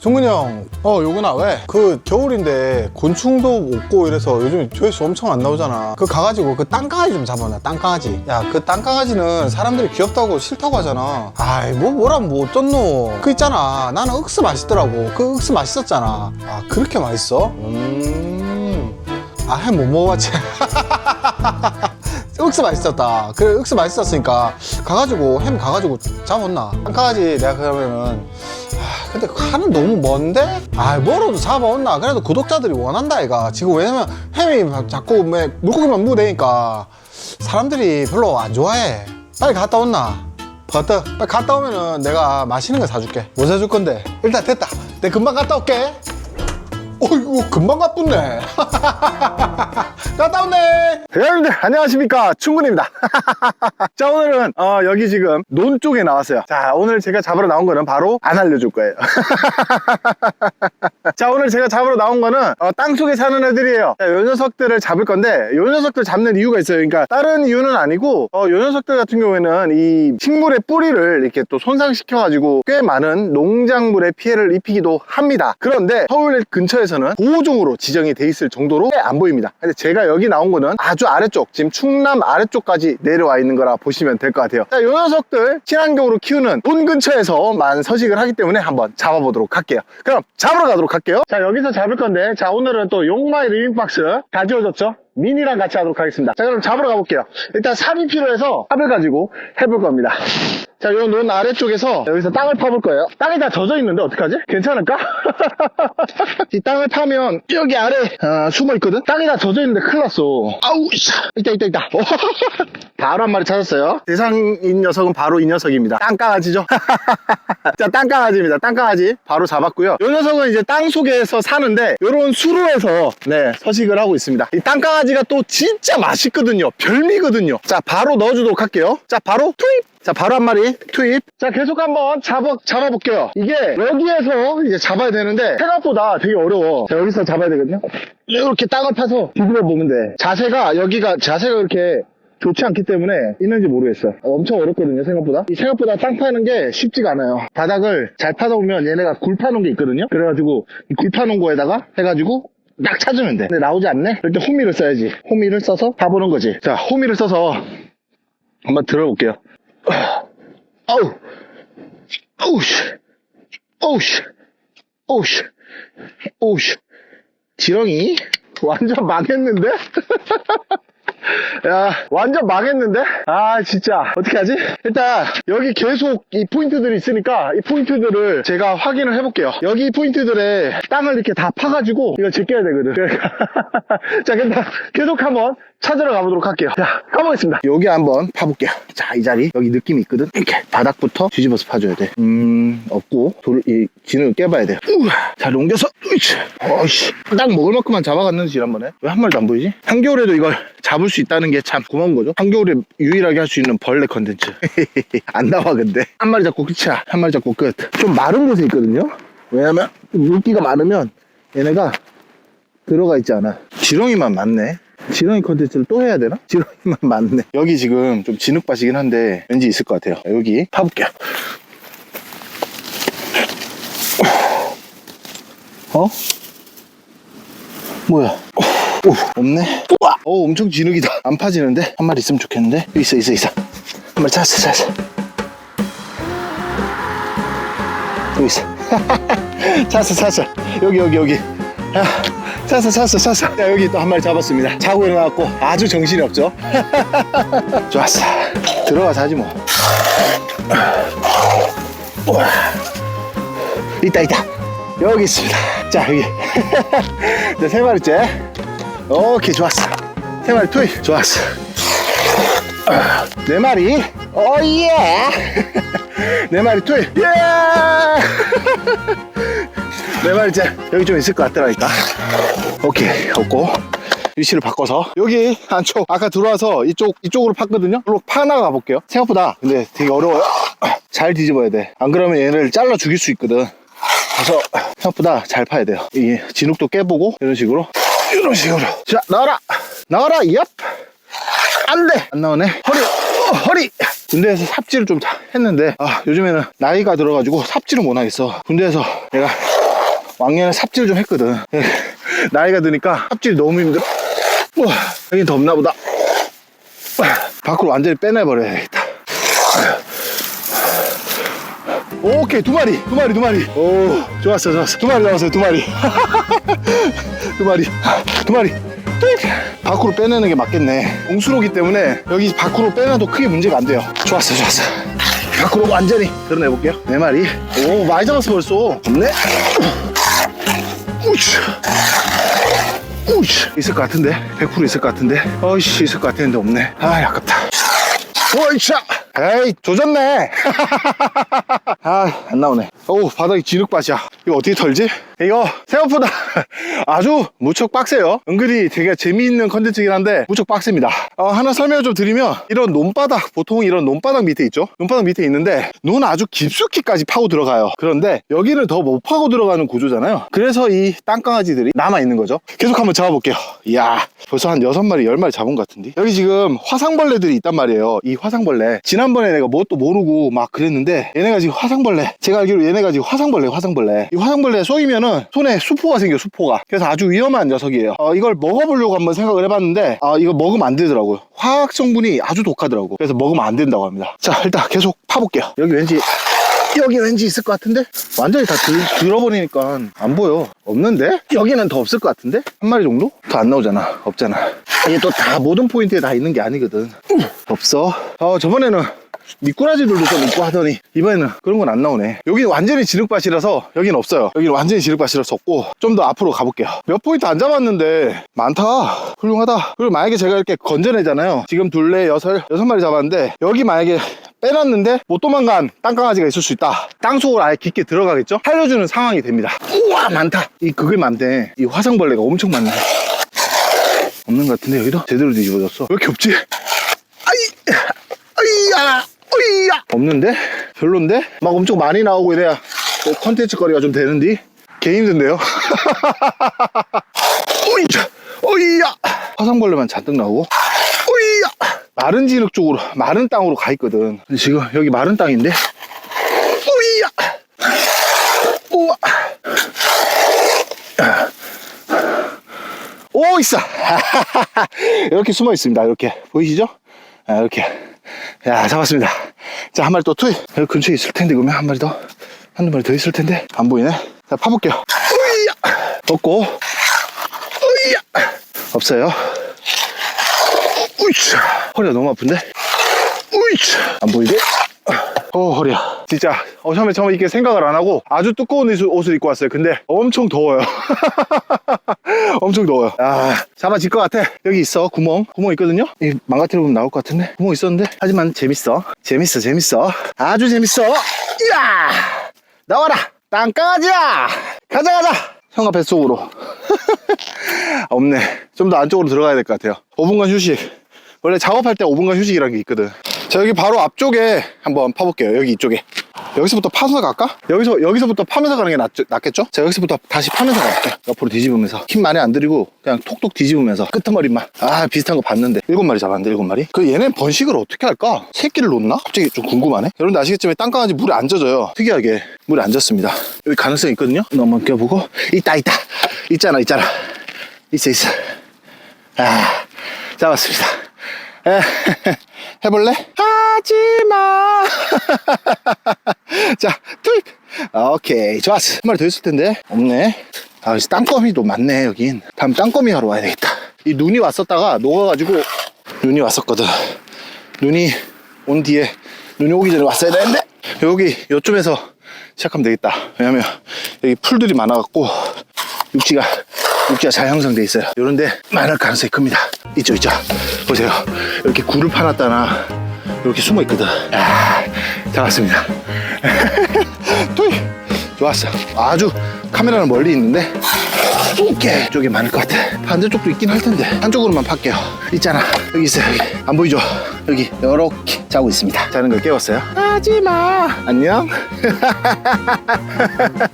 종근이 형, 어, 요구나, 왜? 그 겨울인데 곤충도 없고 이래서 요즘 조회수 엄청 안 나오잖아. 그 가가지고 그 땅강아지 좀 잡아놔, 땅강아지. 야, 그 땅강아지는 사람들이 귀엽다고 싫다고 하잖아. 아이, 뭐, 뭐라면 뭐 어쩌노. 그 있잖아. 나는 억스 맛있더라고. 그 억스 맛있었잖아. 아, 그렇게 맛있어? 음. 아, 햄못 먹어봤지. 억스 맛있었다. 그래, 억스 맛있었으니까 가가지고 햄 가가지고 잡았나? 땅강아지 내가 그러면은 아, 근데 하는 너무 먼데? 아, 뭐로도 잡아온나? 그래도 구독자들이 원한다, 이가. 지금 왜냐면 햄이 자꾸 뭐 물고기만 무대니까 사람들이 별로 안 좋아해. 빨리 갔다 온나? 버터. 빨리 갔다 오면은 내가 맛있는 거 사줄게. 뭐 사줄 건데? 일단 됐다. 내가 금방 갔다 올게. 어이구, 금방 갔쁘네. 갔다 온네. 여러분들 안녕하십니까? 충군입니다. 자 오늘은 어, 여기 지금 논 쪽에 나왔어요. 자 오늘 제가 잡으러 나온 거는 바로 안 알려줄 거예요. 자 오늘 제가 잡으러 나온 거는 어, 땅속에 사는 애들이에요. 자, 요 녀석들을 잡을 건데 요 녀석들 잡는 이유가 있어요. 그러니까 다른 이유는 아니고 어, 요 녀석들 같은 경우에는 이 식물의 뿌리를 이렇게 또 손상시켜 가지고 꽤 많은 농작물에 피해를 입히기도 합니다. 그런데 서울 근처에 서는 보호종으로 지정이 돼 있을 정도로 꽤안 보입니다. 근데 제가 여기 나온 거는 아주 아래쪽 지금 충남 아래쪽까지 내려와 있는 거라 보시면 될 것 같아요. 자, 요 녀석들 친환경으로 키우는 온 근처에서만 서식을 하기 때문에 한번 잡아보도록 할게요. 그럼 잡으러 가도록 할게요. 자 여기서 잡을 건데 자 오늘은 또 용마이 리빙박스 가져오셨죠 미니랑 같이 하도록 하겠습니다 자 그럼 잡으러 가볼게요 일단 삽이 필요해서 삽을 가지고 해볼 겁니다 자, 요 논 아래쪽에서 여기서 땅을 파볼 거예요. 땅이 다 젖어 있는데 어떡하지? 괜찮을까? 이 땅을 파면 여기 아래 어, 숨어 있거든? 땅이 다 젖어 있는데 큰일 났어. 아우, 샤. 있다, 있다, 있다. 바로 한 마리 찾았어요. 대상인 녀석은 바로 이 녀석입니다. 땅강아지죠? 자, 땅강아지입니다. 땅강아지. 바로 잡았고요. 이 녀석은 이제 땅 속에서 사는데 요런 수로에서 네, 서식을 하고 있습니다. 이 땅강아지 가 또 진짜 맛있거든요. 별미거든요. 자, 바로 넣어주도록 할게요. 자, 바로 투입! 자, 바로 한 마리 투입. 자, 계속 한번 잡아, 잡아볼게요. 이게 여기에서 이제 잡아야 되는데 생각보다 되게 어려워. 자, 여기서 잡아야 되거든요. 이렇게 땅을 파서 뒤집어 보면 돼. 자세가, 여기가, 자세가 이렇게 좋지 않기 때문에 있는지 모르겠어. 어, 엄청 어렵거든요, 생각보다. 이 생각보다 땅 파는 게 쉽지가 않아요. 바닥을 잘 파다 보면 얘네가 굴 파놓은 게 있거든요. 그래가지고 이굴 파놓은 거에다가 해가지고 딱 찾으면 돼. 근데 나오지 않네? 이렇게 호미를 써야지. 호미를 써서 파보는 거지. 자, 호미를 써서 한번 들어볼게요. 어우, 어우, 씨, 어우, 씨, 어우, 씨, 어우, 씨. 지렁이 완전 망했는데? 야, 완전 망했는데? 아, 진짜. 어떻게 하지? 일단, 여기 계속 이 포인트들이 있으니까, 이 포인트들을 제가 확인을 해볼게요. 여기 포인트들에 땅을 이렇게 다 파가지고, 이걸 제껴야 되거든. 그러니까. 자, 일단, 계속 한번 찾으러 가보도록 할게요. 자, 가보겠습니다. 여기 한번 파볼게요. 자, 이 자리. 여기 느낌이 있거든? 이렇게. 바닥부터 뒤집어서 파줘야 돼. 음, 없고, 돌, 이, 진을 깨봐야 돼. 우와. 자, 옮겨서, 으이치. 어이씨. 딱 먹을 만큼만 잡아갔는지, 지난번에. 왜 한 마리도 안 보이지? 한겨울에도 이걸 잡을 수 있다는 게 참 고마운 거죠. 한겨울에 유일하게 할 수 있는 벌레 컨텐츠. 안 나와, 근데. 한 마리 잡고 끝이야. 한 마리 잡고 끝. 좀 마른 곳에 있거든요? 왜냐면, 물기가 많으면 얘네가 들어가 있지 않아. 지렁이만 많네. 지렁이 컨텐츠를 또 해야 되나? 지렁이만 많네. 여기 지금 좀 진흙밭이긴 한데 왠지 있을 것 같아요. 여기 파볼게요. 어? 뭐야? 오, 없네. 우와! 어, 엄청 진흙이다. 안 파지는데? 한 마리 있으면 좋겠는데? 있어, 있어, 있어. 한 마리 찾았어, 찾았어. 여기 있어. 찾았어, 찾았어. 여기, 여기, 여기. 아, 찾았어, 찾았어, 찾았어. 자, 여기 또 한 마리 잡았습니다. 자고 일어나갖고 아주 정신이 없죠? 좋았어. 들어가서 하지 뭐. 있다, 있다. 여기 있습니다. 자, 여기. 네, 세 마리째. 오케이, 좋았어. 세 마리 투입. 좋았어. 네 마리. 오예. 네 마리 투입. 예. 네 마리째. 여기 좀 있을 것 같더라니까. 오케이, 없고. 위치를 바꿔서 여기 안쪽 아까 들어와서 이쪽 이쪽으로 팠거든요. 이로 파나 가 볼게요. 생각보다 근데 되게 어려워요. 잘 뒤집어야 돼. 안 그러면 얘를 잘라 죽일 수 있거든. 그래서 생각보다 잘 파야 돼요. 이 진흙도 깨보고 이런 식으로 이런 식으로 자 나와라 나와라 얍 안돼 안 나오네 허리 어, 허리 군대에서 삽질을 좀 자- 했는데 아 요즘에는 나이가 들어가지고 삽질을 못 하겠어 군대에서 내가 왕년에 삽질 좀 했거든. 예, 나이가 드니까 삽질이 너무 힘들어. 우와, 여긴 덥나 보다. 밖으로 완전히 빼내버려야겠다. 오케이 두 마리 두 마리 두 마리. 오 좋았어 좋았어. 두 마리 나왔어요 두 마리. 두 마리. 두 마리. 밖으로 빼내는 게 맞겠네. 옹수로기 때문에 여기 밖으로 빼내도 크게 문제가 안 돼요. 좋았어 좋았어. 밖으로 완전히 드러내볼게요. 네 마리. 오 많이 잡았어 벌써. 없네 우치 우치 있을 것 같은데? 100% 있을 것 같은데? 어이씨 있을 것 같았는데 없네. 아 아깝다. 오이차 에이 조졌네. 아 안 나오네. 어우 바닥이 진흙밭이야. 이거 어떻게 털지? 이거 생각보다 아주 무척 빡세요. 은근히 되게 재미있는 컨텐츠긴 한데 무척 빡셉니다. 어, 하나 설명을 좀 드리면 이런 논바닥 보통 이런 논바닥 밑에 있죠? 논바닥 밑에 있는데 눈 아주 깊숙이까지 파고 들어가요. 그런데 여기는 더못 파고 들어가는 구조잖아요. 그래서 이 땅강아지들이 남아있는 거죠. 계속 한번 잡아볼게요. 이야 벌써 한 6마리 10마리 잡은 것 같은데? 여기 지금 화상벌레들이 있단 말이에요. 이 화상벌레. 지난번에 내가 뭣도 모르고 막 그랬는데 얘네가 지금 화상벌레. 제가 알기로 얘네가 지금 화상벌레 화상벌레. 이 화상벌레 쏘이면은 손에 수포가 생겨 수포가. 그래서 아주 위험한 녀석이에요. 어, 이걸 먹어보려고 한번 생각을 해봤는데 아 이거 먹으면 안 되더라고요. 화학 성분이 아주 독하더라고 그래서 먹으면 안 된다고 합니다. 자 일단 계속 파볼게요. 여기 왠지 여기 왠지 있을 것 같은데? 완전히 다 들, 들어버리니까 안 보여. 없는데? 여기는 더 없을 것 같은데? 한 마리 정도? 더 안 나오잖아. 없잖아. 이게 또 다 모든 포인트에 다 있는 게 아니거든. 없어. 어 저번에는 미꾸라지들도 좀 있고 하더니 이번에는 그런 건 안 나오네. 여기는 완전히 진흙밭이라서 여기는 없어요. 여기는 완전히 진흙밭이라서 없고 좀 더 앞으로 가볼게요. 몇 포인트 안 잡았는데 많다. 훌륭하다. 그리고 만약에 제가 이렇게 건져내잖아요. 지금 둘레 여섯 여섯 마리 잡았는데 여기 만약에 빼놨는데 못 도망간 땅강아지가 있을 수 있다. 땅속으로 아예 깊게 들어가겠죠? 살려주는 상황이 됩니다. 우와 많다. 이 그게 많대 이 화상벌레가 엄청 많네. 없는 것 같은데 여기도? 제대로 뒤집어졌어. 왜 이렇게 없지? 아이 아이야 어이야! 없는데? 별론데? 막 엄청 많이 나오고 이래야 뭐 컨텐츠 거리가 좀 되는데 개 힘든데요? 어이야! 어이야! 화상벌레만 잔뜩 나오고? 어이야! 마른 진흙 쪽으로 마른 땅으로 가 있거든. 근데 지금 여기 마른 땅인데? 어이야! 우와! 오 있어! 이렇게 숨어 있습니다. 이렇게. 보이시죠? 아, 이렇게 야 잡았습니다. 자 한 마리 또 투입 여기 근처에 있을 텐데 그러면 한 마리 더 한두 마리 더 있을 텐데. 안 보이네. 자 파볼게요. 으이야! 없고. 으이야! 없어요. 우이차! 허리가 너무 아픈데? 우이차! 안 보이게 어 허리야. 진짜. 어, 처음에 처음에 이렇게 생각을 안 하고 아주 두꺼운 옷을, 입고 왔어요. 근데 엄청 더워요. 엄청 더워요. 아 잡아질 것 같아. 여기 있어. 구멍. 구멍 있거든요? 이 망가뜨려 보면 나올 것 같은데? 구멍 있었는데? 하지만 재밌어. 재밌어 재밌어. 아주 재밌어. 이야! 나와라! 땅강아지야! 가자 가자! 형아 뱃속으로. 없네. 좀 더 안쪽으로 들어가야 될 것 같아요. 5분간 휴식. 원래 작업할 때 5분간 휴식이라는 게 있거든 자 여기 바로 앞쪽에 한번 파볼게요. 여기 이쪽에. 여기서부터 파서 갈까? 여기서 여기서부터 파면서 가는 게 낫, 낫겠죠? 자 여기서부터 다시 파면서 갈게요 옆으로 뒤집으면서. 힘 많이 안 들이고 그냥 톡톡 뒤집으면서. 끄트머리만. 아 비슷한 거 봤는데. 일곱 마리 잡았는데 일곱 마리? 그 얘네 번식을 어떻게 할까? 새끼를 놓나? 갑자기 좀 궁금하네. 여러분들 아시겠지만 땅강아지 물에 안 젖어요. 특이하게 물에 안 젖습니다. 여기 가능성이 있거든요? 한번 껴보고. 있다 있다! 있잖아 있잖아. 있어 있어. 아 잡았습니다. 에, 해볼래? 하지마. 자 투입. 오케이 좋았어. 한 마리 더 있을 텐데. 없네. 아 여기 땅거미도 많네 여긴. 다음 땅거미 하러 와야 되겠다. 이 눈이 왔었다가 녹아가지고 눈이 왔었거든. 눈이 온 뒤에 눈이 오기 전에 왔어야 되는데 여기 요쯤에서 시작하면 되겠다. 왜냐면 여기 풀들이 많아갖고 육지가 육지가 잘 형성돼 있어요. 요런데 많을 가능성이 큽니다. 있죠 있죠 보세요. 이렇게 굴을 파놨다나 이렇게 숨어 있거든. 아 잡았습니다. 또이 좋았어. 아주 카메라는 멀리 있는데 오케이 이쪽에 많을 것 같아. 반대쪽도 있긴 할 텐데 한쪽으로만 팔게요. 있잖아. 여기 있어요 여기. 안 보이죠? 여기 이렇게 자고 있습니다. 자는 걸 깨웠어요? 하지마. 안녕?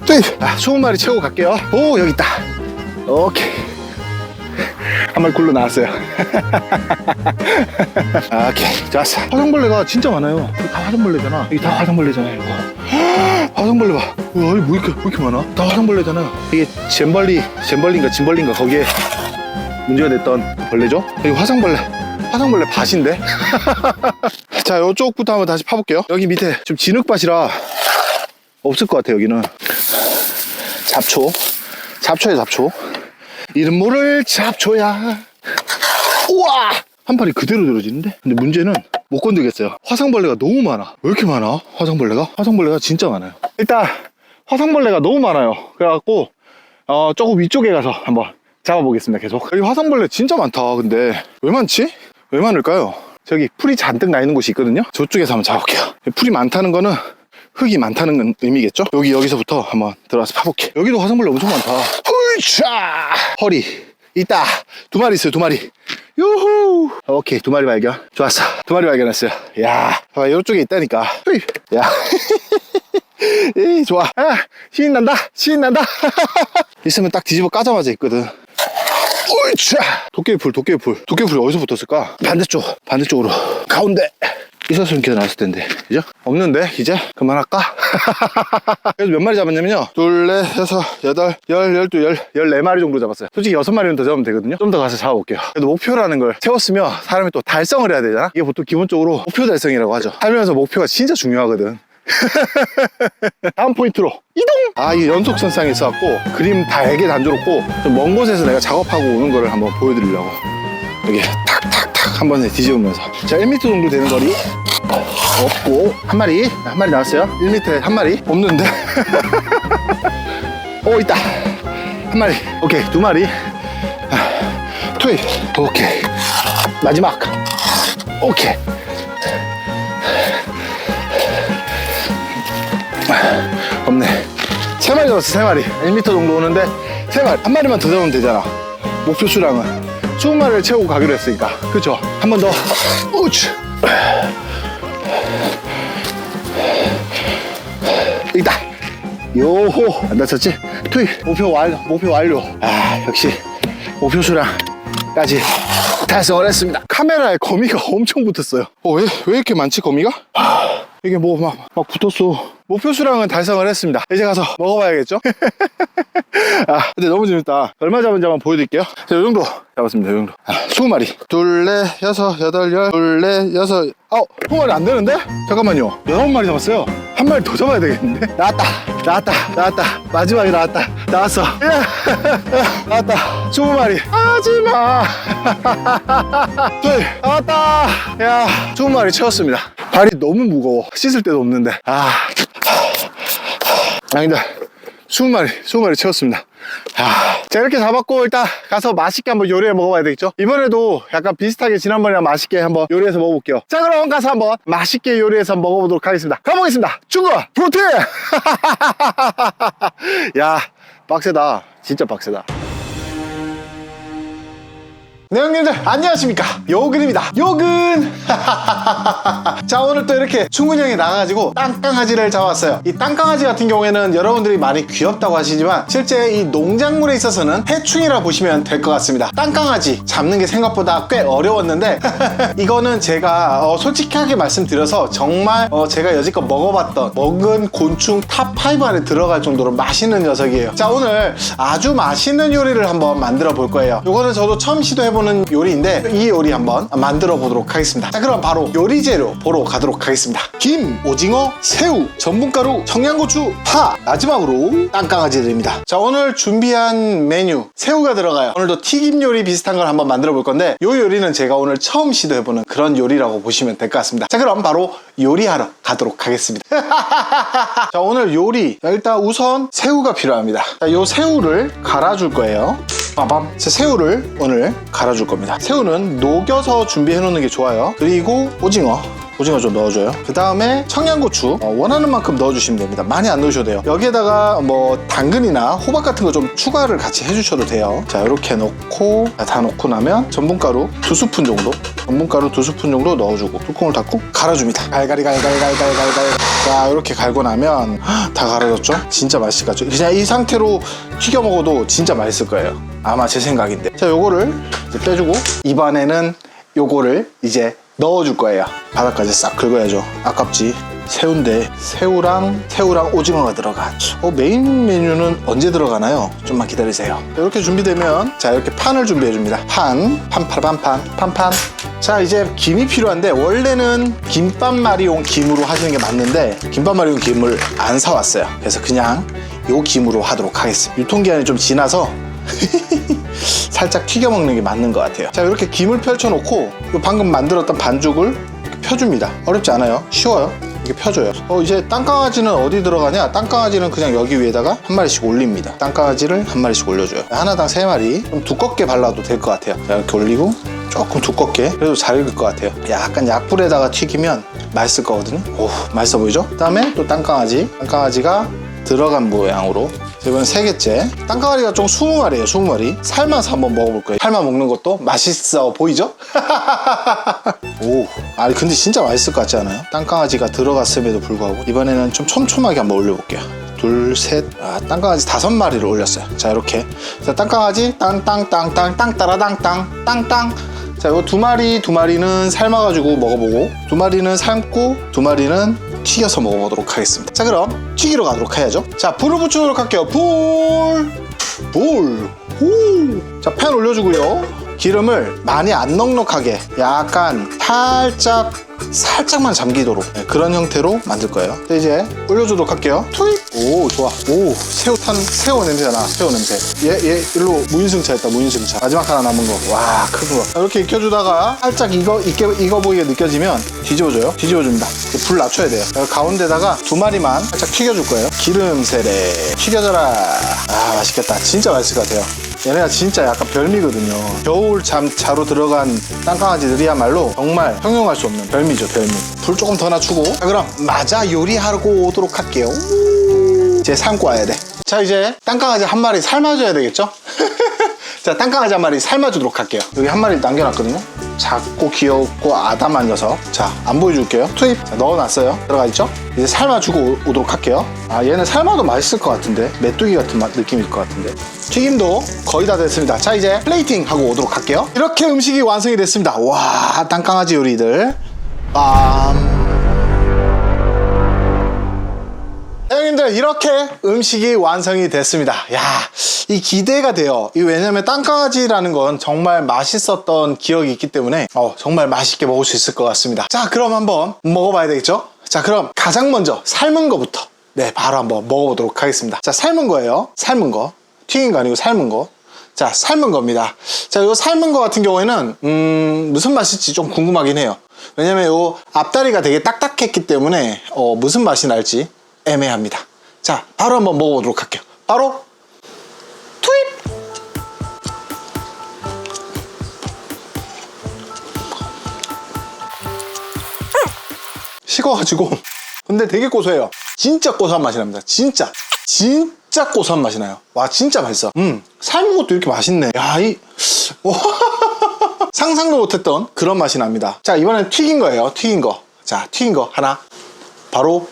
또이 아, 20마리 채우고 갈게요. 오 여기 있다 오케이 한 마리 굴러 나왔어요 아, 오케이 좋았어 화장벌레가 진짜 많아요 이거 다 화장벌레잖아 이게 다 화장벌레잖아요 이거 화상벌레 봐. 우와, 이뭐 이렇게, 왜 이렇게 많아? 다 화상벌레잖아. 이게 잼벌리, 잼벌리인가 짐벌리인가 거기에 문제가 됐던 그 벌레죠? 여기 화상벌레. 화상벌레 밭인데? 자, 이쪽부터 한번 다시 파볼게요. 여기 밑에 좀 진흙밭이라 없을 것 같아, 여기는. 잡초. 잡초야, 잡초. 이름 모를 잡초야. 우와! 한 팔이 그대로 들어지는데? 근데 문제는 못 건드겠어요. 화상벌레가 너무 많아. 왜 이렇게 많아? 화상벌레가? 화상벌레가 진짜 많아요. 일단, 화상벌레가 너무 많아요. 그래갖고, 어, 조금 위쪽에 가서 한번 잡아보겠습니다, 계속. 여기 화상벌레 진짜 많다, 근데. 왜 많지? 왜 많을까요? 저기 풀이 잔뜩 나 있는 곳이 있거든요? 저쪽에서 한번 잡아볼게요. 풀이 많다는 거는 흙이 많다는 건 의미겠죠? 여기, 여기서부터 한번 들어가서 파볼게. 여기도 화상벌레 엄청 많다. 훌차! 허리. 있다. 두 마리 있어요, 두 마리. 요후! 오케이, 두 마리 발견. 좋았어. 두 마리 발견했어요. 야, 봐, 이쪽에 있다니까. 후이. 야. 이 좋아. 아, 신이 난다. 신이 난다. 있으면 딱 뒤집어 까자마자 있거든. 으이차! 도깨비 풀, 도깨비 풀. 어디서 붙었을까? 반대쪽, 반대쪽으로. 가운데. 있었으면 기어 나왔을 텐데. 그죠? 없는데, 이제? 그만할까? 그래서 몇 마리 잡았냐면요. 둘, 넷, 여섯, 여덟, 열, 열두, 열, 열네 마리 정도 잡았어요. 솔직히 여섯 마리는 더 잡으면 되거든요. 좀 더 가서 잡아볼게요. 그래도 목표라는 걸 세웠으면 사람이 또 달성을 해야 되잖아? 이게 보통 기본적으로 목표 달성이라고 하죠. 살면서 목표가 진짜 중요하거든. 다음 포인트로 이동! 아, 이게 연속선상에 있어갖고 그림 달게 단조롭고 좀 먼 곳에서 내가 작업하고 오는 거를 한번 보여드리려고 여기 탁탁탁 한 번에 뒤집으면서. 자 1m 정도 되는 거리? 없고. 한 마리? 한 마리 나왔어요? 1m에 한 마리? 없는데? 오 있다. 한 마리. 오케이 두 마리. 아, 투입 오케이. 마지막. 오케이. 없네. 세 마리 잡았어, 세 마리. 1m 정도 오는데, 세 마리. 한 마리만 더 잡으면 되잖아. 목표 수량은. 20마리를 채우고 가기로 했으니까. 그쵸? 한번 더. 우치. 있다. 요호. 안 다쳤지? 투입. 목표 완료. 목표 완료. 아, 역시. 목표 수량까지 달성을 했습니다. 카메라에 거미가 엄청 붙었어요. 어, 왜, 왜 이렇게 많지, 거미가? 이게 뭐 막 막 붙었어. 목표 수량은 달성을 했습니다. 이제 가서 먹어봐야겠죠? 아, 근데 너무 재밌다. 얼마 잡은지 한번 보여드릴게요. 자, 이 정도 잡았습니다. 이 정도. 아, 20마리. 둘, 넷, 여섯, 여덟, 열. 둘, 넷, 여섯, 아홉. 20마리 안 되는데? 잠깐만요. 19마리 잡았어요. 한 마리 더 잡아야 되겠는데? 나왔다. 나왔다. 나왔다. 마지막에 나왔다. 나왔어. 야, 나왔다. 20마리. 하지마. 둘, 나왔다. 야, 20마리 채웠습니다. 발이 너무 무거워. 씻을 데도 없는데. 아. 아니다. 20마리, 20마리 채웠습니다. 아. 자, 이렇게 잡았고, 일단 가서 맛있게 한번 요리해 먹어봐야 되겠죠? 이번에도 약간 비슷하게 지난번이랑 맛있게 한번 요리해서 먹어볼게요. 자, 그럼 가서 한번 맛있게 요리해서 먹어보도록 하겠습니다. 가보겠습니다. 중국 프로틴! 야, 빡세다. 진짜 빡세다. 네 형님들 안녕하십니까? 요근입니다. 요근! 자 오늘 또 이렇게 충군 형이 나가가지고 땅강아지를 잡았어요. 이 땅강아지 같은 경우에는 여러분들이 많이 귀엽다고 하시지만 실제 이 농작물에 있어서는 해충이라 보시면 될 것 같습니다. 땅강아지 잡는 게 생각보다 꽤 어려웠는데 이거는 제가 어, 솔직하게 말씀드려서 정말 어, 제가 여지껏 먹어봤던 먹은 곤충 탑5 안에 들어갈 정도로 맛있는 녀석이에요. 자 오늘 아주 맛있는 요리를 한번 만들어 볼 거예요. 요거는 저도 처음 시도해 보는 요리인데 이 요리 한번 만들어 보도록 하겠습니다. 자 그럼 바로 요리 재료 보러 가도록 하겠습니다. 김, 오징어, 새우, 전분가루, 청양고추, 파! 마지막으로 땅강아지들입니다. 자 오늘 준비한 메뉴 새우가 들어가요. 오늘도 튀김 요리 비슷한 걸 한번 만들어 볼 건데 이 요리는 제가 오늘 처음 시도해보는 그런 요리라고 보시면 될 것 같습니다. 자 그럼 바로 요리하러 가도록 하겠습니다. 자 오늘 요리 자, 일단 우선 새우가 필요합니다. 자, 요 새우를 갈아줄 거예요 빠밤. 자, 새우를 오늘 갈아줄 겁니다. 새우는 녹여서 준비해 놓는 게 좋아요. 그리고 오징어 오징어 좀 넣어줘요. 그 다음에 청양고추 어, 원하는 만큼 넣어주시면 됩니다. 많이 안 넣으셔도 돼요. 여기에다가 뭐 당근이나 호박 같은 거 좀 추가를 같이 해주셔도 돼요. 자 이렇게 넣고 자, 다 넣고 나면 전분가루 두 스푼 정도? 전분가루 두 스푼 정도 넣어주고 뚜껑을 닫고 갈아줍니다. 갈갈이 갈갈이 자 이렇게 갈고 나면 헉, 다 갈아졌죠? 진짜 맛있을 것 같죠? 그냥 이 상태로 튀겨 먹어도 진짜 맛있을 거예요. 아마 제 생각인데. 자 요거를 빼주고 입안에는 요거를 이제 넣어줄 거예요. 바닥까지 싹 긁어야죠. 아깝지. 새우인데 새우랑 새우랑 오징어가 들어간 어, 메인 메뉴는 언제 들어가나요? 좀만 기다리세요. 이렇게 준비되면 자 이렇게 판을 준비해 줍니다. 판, 판파반판, 판판. 자 이제 김이 필요한데 원래는 김밥 말이용 김으로 하시는 게 맞는데 김밥 말이용 김을 안 사왔어요. 그래서 그냥 요 김으로 하도록 하겠습니다. 유통기한이 좀 지나서 살짝 튀겨 먹는 게 맞는 것 같아요. 자 이렇게 김을 펼쳐놓고 요 방금 만들었던 반죽을 펴줍니다. 어렵지 않아요. 쉬워요. 이렇게 펴줘요. 어 이제 땅강아지는 어디 들어가냐? 땅강아지는 그냥 여기 위에다가 한 마리씩 올립니다. 땅강아지를 한 마리씩 올려줘요. 하나당 세 마리. 좀 두껍게 발라도 될 것 같아요. 자, 이렇게 올리고 조금 두껍게. 그래도 잘 익을 것 같아요. 약간 약불에다가 튀기면 맛있을 거거든요. 오 맛있어 보이죠? 그 다음에 또 땅강아지. 땅강아지가 들어간 모양으로 이번엔 세 개째. 땅강아리가 좀 20마리예요 20마리. 삶아서 한번 먹어볼 거예요. 삶아 먹는 것도 맛있어 보이죠? 오. 아니 근데 진짜 맛있을 것 같지 않아요? 땅강아지가 들어갔음에도 불구하고 이번에는 좀 촘촘하게 한번 올려볼게요. 둘 셋. 아, 땅강아지 다섯 마리를 올렸어요. 자 이렇게. 자 땅강아지 땅 땅 땅 땅 땅 따라 땅 땅 땅 땅. 자 이거 두 마리 두 마리는 삶아가지고 먹어보고 두 마리는 삶고 두 마리는 튀겨서 먹어보도록 하겠습니다. 자 그럼 튀기러 가도록 해야죠. 자 불을 붙이도록 할게요. 불불자팬 올려주고요 기름을 많이 안 넉넉하게 약간 살짝 살짝만 잠기도록 네, 그런 형태로 만들 거예요. 자, 이제 올려주도록 할게요. 투입 오 좋아. 오 새우 탄 새우 냄새가 나 새우 냄새. 얘얘 일로 무인승차 했다 무인승차. 마지막 하나 남은 거와 크고 이렇게 익혀주다가 살짝 익어 익게 익어 보이게 느껴지면 뒤집어줘요. 뒤집어줍니다. 불 낮춰야 돼요. 가운데다가 두 마리만 살짝 튀겨줄 거예요. 기름 세례 튀겨져라. 아 맛있겠다. 진짜 맛있을 것 같아요 얘네가 진짜 약간 별미거든요. 겨울 잠 자로 들어간 땅강아지들이야말로 정말 형용할 수 없는 별미죠, 별미. 불 조금 더 낮추고. 자, 그럼 마자 요리하고 오도록 할게요. 우. 이제 삶고 와야 돼. 자, 이제 땅강아지 한 마리 삶아줘야 되겠죠? 자, 땅강아지 한 마리 삶아주도록 할게요. 여기 한 마리 남겨놨거든요. 작고 귀엽고 아담한 녀석. 자, 안 보여줄게요. 투입. 자, 넣어놨어요. 들어가 있죠? 이제 삶아주고 오- 오도록 할게요. 아, 얘는 삶아도 맛있을 것 같은데. 메뚜기 같은 맛, 느낌일 것 같은데. 튀김도 거의 다 됐습니다. 자, 이제 플레이팅 하고 오도록 할게요. 이렇게 음식이 완성이 됐습니다. 와, 땅강아지 요리들. 빰. 형님들 이렇게 음식이 완성이 됐습니다. 야, 이 기대가 돼요. 이 왜냐면 땅강아지라는 건 정말 맛있었던 기억이 있기 때문에 어, 정말 맛있게 먹을 수 있을 것 같습니다. 자, 그럼 한번 먹어봐야 되겠죠? 자, 그럼 가장 먼저 삶은 거부터 네, 바로 한번 먹어보도록 하겠습니다. 자, 삶은 거예요. 삶은 거. 튀긴 거 아니고 삶은 거. 자, 삶은 겁니다. 자, 이거 삶은 거 같은 경우에는, 음, 무슨 맛일지 좀 궁금하긴 해요. 왜냐면 요 앞다리가 되게 딱딱했기 때문에, 어, 무슨 맛이 날지 애매합니다. 자, 바로 한번 먹어보도록 할게요. 바로, 투입! 식어가지고, 근데 되게 고소해요. 진짜 고소한 맛이 납니다. 진짜. 진짜 고소한 맛이 나요. 와, 진짜 맛있어. 음, 삶은 것도 이렇게 맛있네. 야, 이, 와. 상상도 못했던 그런 맛이 납니다. 자, 이번엔 튀긴 거예요. 튀긴 거. 자, 튀긴 거 하나. 바로,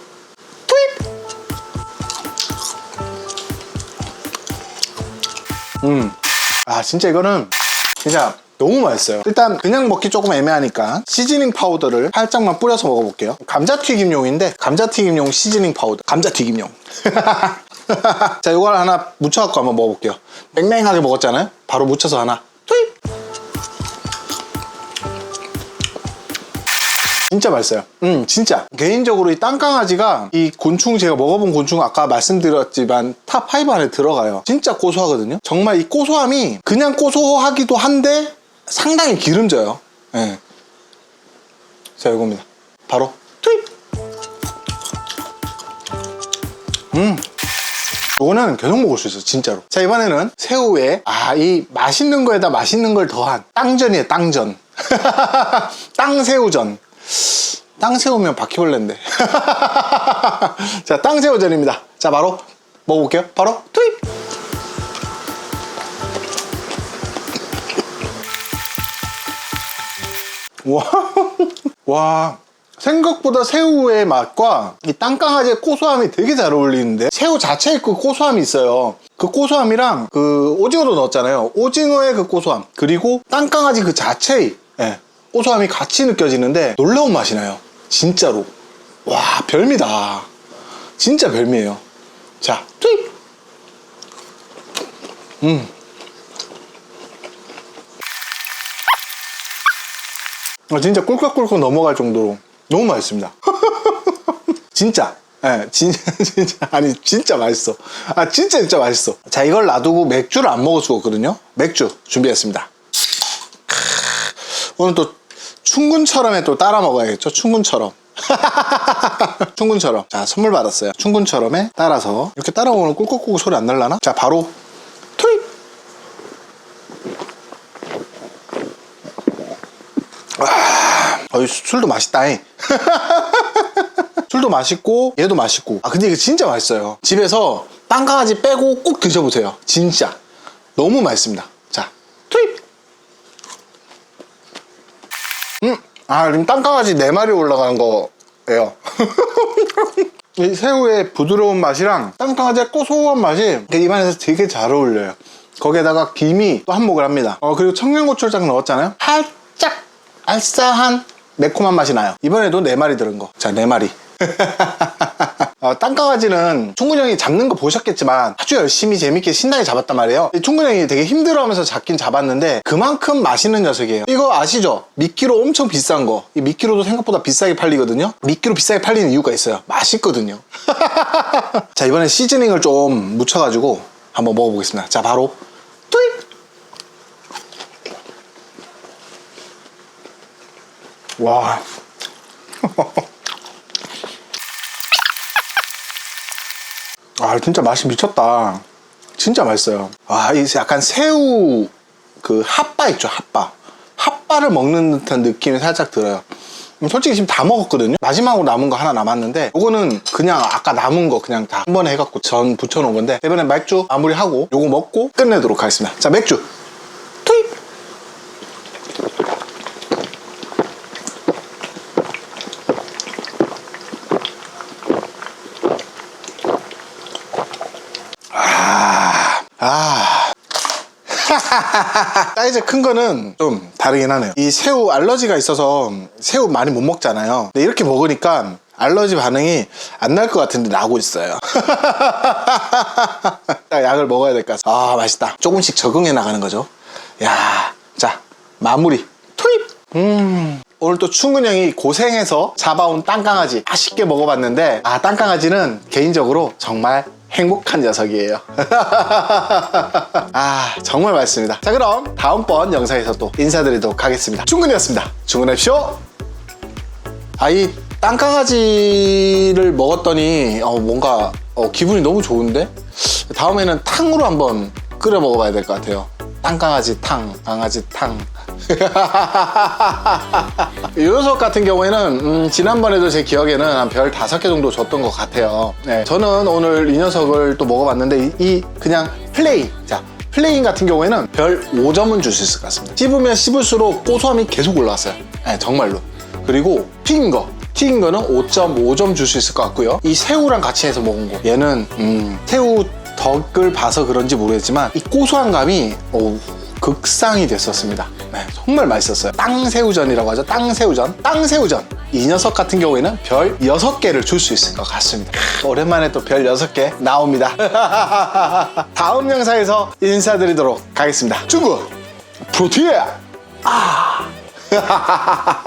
음. 아, 진짜 이거는 진짜 너무 맛있어요. 일단 그냥 먹기 조금 애매하니까 시즈닝 파우더를 살짝만 뿌려서 먹어볼게요. 감자튀김용인데 감자튀김용 시즈닝 파우더. 감자튀김용. 자, 이걸 하나 묻혀갖고 한번 먹어볼게요. 맹맹하게 먹었잖아요. 바로 묻혀서 하나. 진짜 맛있어요. 음, 진짜. 개인적으로 이 땅강아지가 이 곤충 제가 먹어본 곤충 아까 말씀드렸지만 탑5 안에 들어가요. 진짜 고소하거든요. 정말 이 고소함이 그냥 고소하기도 한데 상당히 기름져요. 예. 자, 이겁니다. 바로 투입! 음. 이거는 계속 먹을 수 있어 진짜로 자 이번에는 새우에 아 이 맛있는 거에다 맛있는 걸 더한 땅전이에요 땅전 땅새우전 땅 새우면 바퀴벌레인데. 자 땅 새우전입니다. 자 바로 먹어볼게요. 바로 투입! 와, 와 생각보다 새우의 맛과 이 땅강아지의 고소함이 되게 잘 어울리는데? 새우 자체에 그 고소함이 있어요. 그 고소함이랑 그 오징어도 넣었잖아요. 오징어의 그 고소함. 그리고 땅강아지 그 자체의 예, 고소함이 같이 느껴지는데 놀라운 맛이 나요 진짜로 와, 별미다. 진짜 별미예요. 자, 투입! 음. 아, 진짜 꿀꺽꿀꺽 넘어갈 정도로 너무 맛있습니다. 진짜. 예, 진짜, 진짜. 아니, 진짜 맛있어. 아, 진짜, 진짜 맛있어. 자, 이걸 놔두고 맥주를 안 먹을 수가 없거든요. 맥주 준비했습니다. 오늘 또 충군처럼 에 또 따라 먹어야겠죠? 충군처럼. 충군처럼. 자, 선물 받았어요. 충군처럼에 따라서. 이렇게 따라 먹으면 꿀꺽꿀꺽 소리 안 날라나? 자, 바로 투입! 어이, 술도 맛있다잉. 술도 맛있고 얘도 맛있고 아 근데 이거 진짜 맛있어요 집에서 땅강아지 빼고 꼭 드셔보세요 진짜 너무 맛있습니다 자 투입 음 아 지금 땅강아지 4마리 올라가는 거예요. 이 새우의 부드러운 맛이랑 땅강아지의 고소한 맛이 입안에서 되게 잘 어울려요. 거기에다가 김이 또 한몫을 합니다. 어 그리고 청양고추장 넣었잖아요. 살짝 알싸한 매콤한 맛이 나요. 이번에도 4마리 들은 거 자 4마리 어, 땅강아지는 충군 형이 잡는 거 보셨겠지만 아주 열심히 재밌게 신나게 잡았단 말이에요. 이 충군 형이 되게 힘들어하면서 잡긴 잡았는데 그만큼 맛있는 녀석이에요. 이거 아시죠? 미끼로 엄청 비싼 거 이 미끼로도 생각보다 비싸게 팔리거든요. 미끼로 비싸게 팔리는 이유가 있어요. 맛있거든요. 자 이번에 시즈닝을 좀 묻혀가지고 한번 먹어보겠습니다. 자 바로 투입 와 아 진짜 맛이 미쳤다. 진짜 맛있어요. 아이 약간 새우 그 핫바 있죠 핫바. 핫바를 먹는 듯한 느낌이 살짝 들어요. 음, 솔직히 지금 다 먹었거든요. 마지막으로 남은 거 하나 남았는데 이거는 그냥 아까 남은 거 그냥 다 한 번에 해갖고 전 붙여놓은 건데 이번엔 맥주 마무리하고 요거 먹고 끝내도록 하겠습니다. 자 맥주 투입 아. 사이즈 큰 거는 좀 다르긴 하네요. 이 새우 알러지가 있어서 새우 많이 못 먹잖아요. 근데 이렇게 먹으니까 알러지 반응이 안 날 것 같은데 나고 있어요. 딱 약을 먹어야 될것 같아. 아, 맛있다. 조금씩 적응해 나가는 거죠. 야, 자, 마무리. 투입! 음. 오늘 또 충근 형이 고생해서 잡아온 땅강아지 맛있게 먹어봤는데 아 땅강아지는 개인적으로 정말 행복한 녀석이에요. 아 정말 맛있습니다. 자 그럼 다음번 영상에서 또 인사드리도록 하겠습니다. 충근이었습니다. 충근합시오. 아이 땅강아지를 먹었더니 어, 뭔가 어, 기분이 너무 좋은데? 다음에는 탕으로 한번 끓여 먹어봐야 될 것 같아요 땅강아지 탕 강아지 탕. 이 녀석 같은 경우에는 음, 지난번에도 제 기억에는 한 별 다섯 개 정도 줬던 것 같아요. 네, 저는 오늘 이 녀석을 또 먹어봤는데 이, 이 그냥 플레이 자 플레인 같은 경우에는 별 5점은 줄 수 있을 것 같습니다. 씹으면 씹을수록 고소함이 계속 올라왔어요. 네, 정말로. 그리고 튀긴 거. 튀긴 거는 5.5점 줄 수 있을 것 같고요. 이 새우랑 같이 해서 먹은 거. 얘는 음, 새우 덕을 봐서 그런지 모르겠지만 이 고소한 감이 어우, 극상이 됐었습니다. 네, 정말 맛있었어요. 땅새우전이라고 하죠. 땅새우전. 땅새우전. 이 녀석 같은 경우에는 별 6개를 줄 수 있을 것 같습니다. 크, 오랜만에 또 별 6개 나옵니다. 다음 영상에서 인사드리도록 하겠습니다. 중국 프로티에! 아!